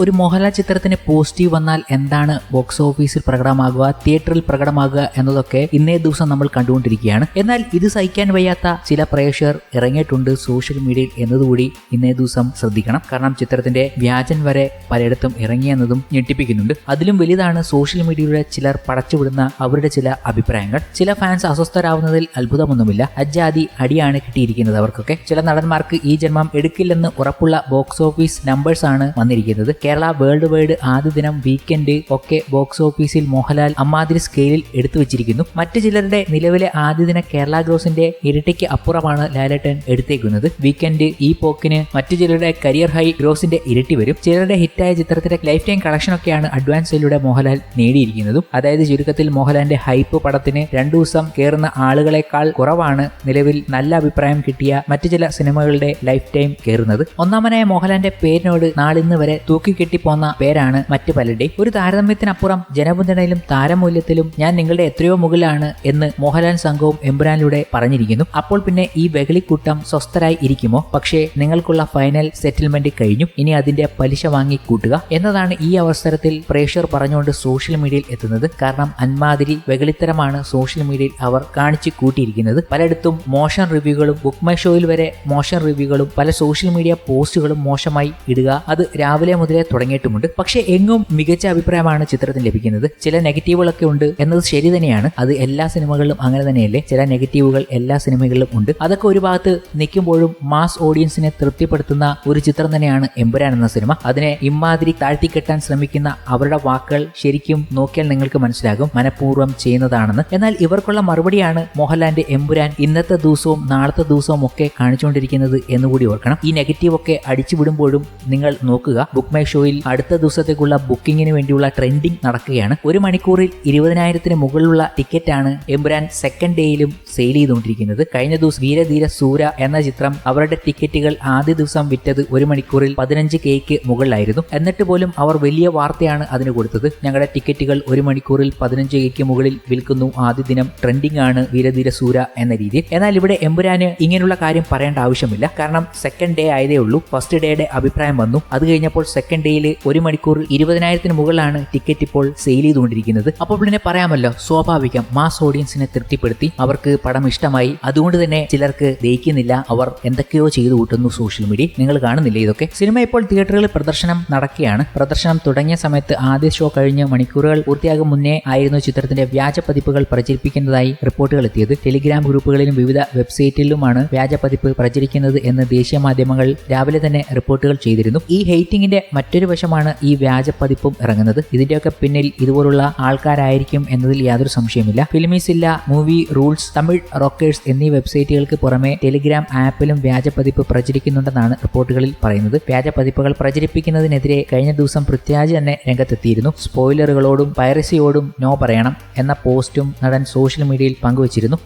ഒരു മോഹൻലാൽ ചിത്രത്തിന് പോസിറ്റീവ് വന്നാൽ എന്താണ് ബോക്സ് ഓഫീസിൽ പ്രകടമാകുക തിയേറ്ററിൽ പ്രകടമാകുക എന്നതൊക്കെ ഇന്നേ ദിവസം നമ്മൾ കണ്ടുകൊണ്ടിരിക്കുകയാണ്. എന്നാൽ ഇത് സഹിക്കാൻ വയ്യാത്ത ചില പ്രേക്ഷകർ ഇറങ്ങിയിട്ടുണ്ട് സോഷ്യൽ മീഡിയയിൽ എന്നതുകൂടി ഇന്നേ ദിവസം ശ്രദ്ധിക്കണം. കാരണം ചിത്രത്തിന്റെ വ്യാജൻ വരെ പലയിടത്തും ഇറങ്ങിയെന്നതും ഞെട്ടിപ്പിക്കുന്നുണ്ട്. അതിലും വലുതാണ് സോഷ്യൽ മീഡിയയുടെ ചിലർ പടച്ചുവിടുന്ന അവരുടെ ചില അഭിപ്രായങ്ങൾ. ചില ഫാൻസ് അസ്വസ്ഥരാവുന്നതിൽ അത്ഭുതമൊന്നുമില്ല. അജാതി അടിയാണ് കിട്ടിയിരിക്കുന്നത് അവർക്കൊക്കെ. ചില നടന്മാർക്ക് ഈ ജന്മം എടുക്കില്ലെന്ന് ഉറപ്പുള്ള ബോക്സ് ഓഫീസ് നമ്പേഴ്സ് ആണ് വന്നിരിക്കുന്നത്. കേരള വേൾഡ് വൈഡ് ആദ്യ ദിനം വീക്കെൻഡ് ഒക്കെ ബോക്സ് ഓഫീസിൽ മോഹൻലാൽ അമ്മാതിരി സ്കെയിലിൽ എടുത്തു വെച്ചിരിക്കുന്നു. മറ്റു ചിലരുടെ നിലവിലെ ആദ്യ ദിന കേരള ഗ്രോസിന്റെ ഇരട്ടിക്ക് അപ്പുറമാണ് ലാലേട്ടൻ എടുത്തേക്കുന്നത്. വീക്കെൻഡ് ഈ പോക്കിന് മറ്റു ചിലരുടെ കരിയർ ഹൈ ഗ്രോസിന്റെ ഇരട്ടി വരും. ചിലരുടെ ഹിറ്റായ ചിത്രത്തിന്റെ ലൈഫ് ടൈം കളക്ഷൻ ഒക്കെയാണ് അഡ്വാൻസിലൂടെ മോഹൻലാൽ നേടിയിരിക്കുന്നതും. അതായത് ചുരുക്കത്തിൽ മോഹൻലാലിന്റെ ഹൈപ്പ് പടത്തിന് രണ്ടു ദിവസം കയറുന്ന ആളുകളെക്കാൾ കുറവാണ് നിലവിൽ നല്ല അഭിപ്രായം കിട്ടിയ മറ്റു ചില സിനിമകളുടെ ലൈഫ് ടൈം കയറുന്നത് ഒന്നാമനായ മോഹൻലാലിന്റെ പേരിനോട് നാളിന്ന് വരെ തൂക്കിക്കെട്ടിപ്പോന്ന പേരാണ് മറ്റു പലരുടെ. ഒരു താരതമ്യത്തിനപ്പുറം ജനപിന്തുണയിലും താരമൂല്യത്തിലും ഞാൻ നിങ്ങളുടെ എത്രയോ മുകളിലാണ് എന്ന് മോഹൻലാൽ സംഘവും എമ്പുരാനിലൂടെ പറഞ്ഞിരിക്കുന്നു. അപ്പോൾ പിന്നെ ഈ വെകളിക്കൂട്ടം സ്വസ്ഥരായി ഇരിക്കുമോ? പക്ഷേ നിങ്ങൾക്കുള്ള ഫൈനൽ സെറ്റിൽമെന്റ് കഴിഞ്ഞു. ഇനി അതിന്റെ പലിശ വാങ്ങി കൂട്ടുക എന്നതാണ് ഈ അവസരത്തിൽ പ്രേക്ഷകർ പറഞ്ഞുകൊണ്ട് സോഷ്യൽ മീഡിയയിൽ എത്തുന്നത്. കാരണം അന്മാതിരി വെകളിത്തരമാണ് സോഷ്യൽ മീഡിയയിൽ അവർ കാണിച്ചു കൂട്ടിയിരിക്കുന്നത്. പലയിടത്തും മോശം റിവ്യൂകളും ബുക്ക് മൈ ഷോയിൽ വരെ മോശം റിവ്യൂകളും പല സോഷ്യൽ മീഡിയ പോസ്റ്റുകളും മോശമായി ഇടുക. അത് രാവിലെ മുതലേ തുടങ്ങിയിട്ടുമുണ്ട്. പക്ഷേ എങ്ങും മികച്ച അഭിപ്രായമാണ് ചിത്രത്തിന് ലഭിക്കുന്നത്. ചില നെഗറ്റീവുകളൊക്കെ ഉണ്ട് എന്നത് ശരി തന്നെയാണ്. അത് എല്ലാ സിനിമകളിലും അങ്ങനെ തന്നെയല്ലേ? ചില നെഗറ്റീവുകൾ എല്ലാ സിനിമകളിലും ഉണ്ട്. അതൊക്കെ ഒരു ഭാഗത്ത് നിൽക്കുമ്പോഴും മാസ് ഓഡിയൻസിനെ തൃപ്തിപ്പെടുത്തുന്ന ഒരു ചിത്രം തന്നെയാണ് എമ്പുരാൻ എന്ന സിനിമ. അതിനെ ഇമ്മാതിരി താഴ്ത്തിക്കെട്ടാൻ ശ്രമിക്കുന്ന അവരുടെ വാക്കുകൾ ശരിക്കും നോക്കിയാൽ നിങ്ങൾക്ക് മനസ്സിലാകും. മനഃപൂർവം ചെയ്യുന്നതാണെന്ന്. എന്നാൽ ഇവർക്കുള്ള മറുപടിയാണ് മോഹൻലാലിന്റെ എമ്പുരാൻ ഇന്നത്തെ ദിവസവും നാളത്തെ ദിവസവും ഒക്കെ കാണിച്ചുകൊണ്ടിരിക്കുന്നത് എന്നുകൂടി ഓർക്കണം. ഈ നെഗറ്റീവ് ഒക്കെ അടിച്ചുവിടുമ്പോഴും നിങ്ങൾ നോക്കുക. ബുക്ക് മൈ ഷോയിൽ അടുത്ത ദിവസത്തേക്കുള്ള ബുക്കിങ്ങിന് വേണ്ടിയുള്ള ട്രെൻഡിംഗ് നടക്കുകയാണ്. ഒരു മണിക്കൂറിൽ ഇരുപതിനായിരത്തിന് മുകളിലുള്ള ടിക്കറ്റാണ് എംബ്രാൻ സെക്കൻഡ് ഡേയിലും സെയിൽ ചെയ്തുകൊണ്ടിരിക്കുന്നത്. കഴിഞ്ഞ ദിവസം വീരധീര സൂര എന്ന ചിത്രം അവരുടെ ടിക്കറ്റുകൾ ആദ്യ ദിവസം വിറ്റത് ഒരു മണിക്കൂറിൽ പതിനഞ്ച് കെയ്ക്ക് മുകളിലായിരുന്നു. എന്നിട്ട് പോലും അവർ വലിയ വാർത്തയാണ് അതിന് കൊടുത്തത്. ഞങ്ങളുടെ ടിക്കറ്റുകൾ ഒരു മണിക്കൂറിൽ പതിനഞ്ച് കെയ്ക്ക് മുകളിൽ വിൽക്കുന്നു. ആദ്യ ദിനം ട്രെൻഡിംഗ് ആണ് വീരധീര സൂര എന്ന രീതിയിൽ. എന്നാൽ ഇവിടെ എമ്പുരാന് ഇങ്ങനെയുള്ള കാര്യം പറയേണ്ട ആവശ്യമില്ല. കാരണം സെക്കൻഡ് ഡേ ആയതേ ഉള്ളൂ. ഫസ്റ്റ് ഡേയുടെ അഭിപ്രായം വന്നു. അത് കഴിഞ്ഞപ്പോൾ സെക്കൻഡ് ഡേയിൽ ഒരു മണിക്കൂർ ഇരുപതിനായിരത്തിന് മുകളിലാണ് ടിക്കറ്റ് ഇപ്പോൾ സെയിൽ ചെയ്തുകൊണ്ടിരിക്കുന്നത്. അപ്പോൾ പിന്നെ പറയാമല്ലോ സ്വാഭാവികം മാസ് ഓഡിയൻസിനെ തൃപ്തിപ്പെടുത്തി അവർക്ക് പടം ഇഷ്ടമായി. അതുകൊണ്ട് തന്നെ ചിലർക്ക് ദഹിക്കുന്നില്ല അവർ എന്തൊക്കെയോ ചെയ്തു കൂട്ടുന്നു സോഷ്യൽ മീഡിയ നിങ്ങൾ കാണുന്നില്ല ഇതൊക്കെ? സിനിമ ഇപ്പോൾ തിയേറ്ററുകളിൽ പ്രദർശനം നടക്കുകയാണ്. പ്രദർശനം തുടങ്ങിയ സമയത്ത് ആദ്യ ഷോ കഴിഞ്ഞ് മണിക്കൂറുകൾ പൂർത്തിയാകും മുന്നേ ആയിരുന്നു ചിത്രത്തിന്റെ വ്യാജ പതിപ്പുകൾ പ്രചരിപ്പിക്കുന്നതായി റിപ്പോർട്ടുകൾ എത്തിയത്. ടെലിഗ്രാം ഗ്രൂപ്പുകളിലും വിവിധ വെബ്സൈറ്റിലുമാണ് വ്യാജ പതിപ്പ് പ്രചരിക്കുന്നത് എന്ന് ദേശീയ മാധ്യമങ്ങൾ രാവിലെ തന്നെ റിപ്പോർട്ടുകൾ ചെയ്തിരുന്നു. ഈ ഹെയ്റ്റിംഗിന്റെ മറ്റൊരു വശമാണ് ഈ വ്യാജ പതിപ്പും ഇറങ്ങുന്നത്. ഇതിന്റെയൊക്കെ പിന്നിൽ ഇതുപോലുള്ള ആൾക്കാരായിരിക്കും എന്നതിൽ യാതൊരു സംശയമില്ല ഫിലിമീസ് ഇല്ല മൂവി റൂൾസ് തമിഴ് റോക്കേഴ്സ് എന്നീ വെബ്സൈറ്റുകൾക്ക് പുറമെ ടെലിഗ്രാം ആപ്പിലും വ്യാജ പതിപ്പ് പ്രചരിക്കുന്നുണ്ടെന്നാണ് റിപ്പോർട്ടുകളിൽ പറയുന്നത്. വ്യാജ പതിപ്പുകൾ പ്രചരിപ്പിക്കുന്നതിനെതിരെ കഴിഞ്ഞ ദിവസം പൃഥ്വിരാജ് തന്നെ രംഗത്തെത്തിയിരുന്നു. സ്പോയിലറുകളോടും പൈറസിയോടും നോ പറയണം എന്ന പോസ്റ്റും നടൻ സോഷ്യൽ മീഡിയയിൽ പങ്കുവച്ചിരുന്നു.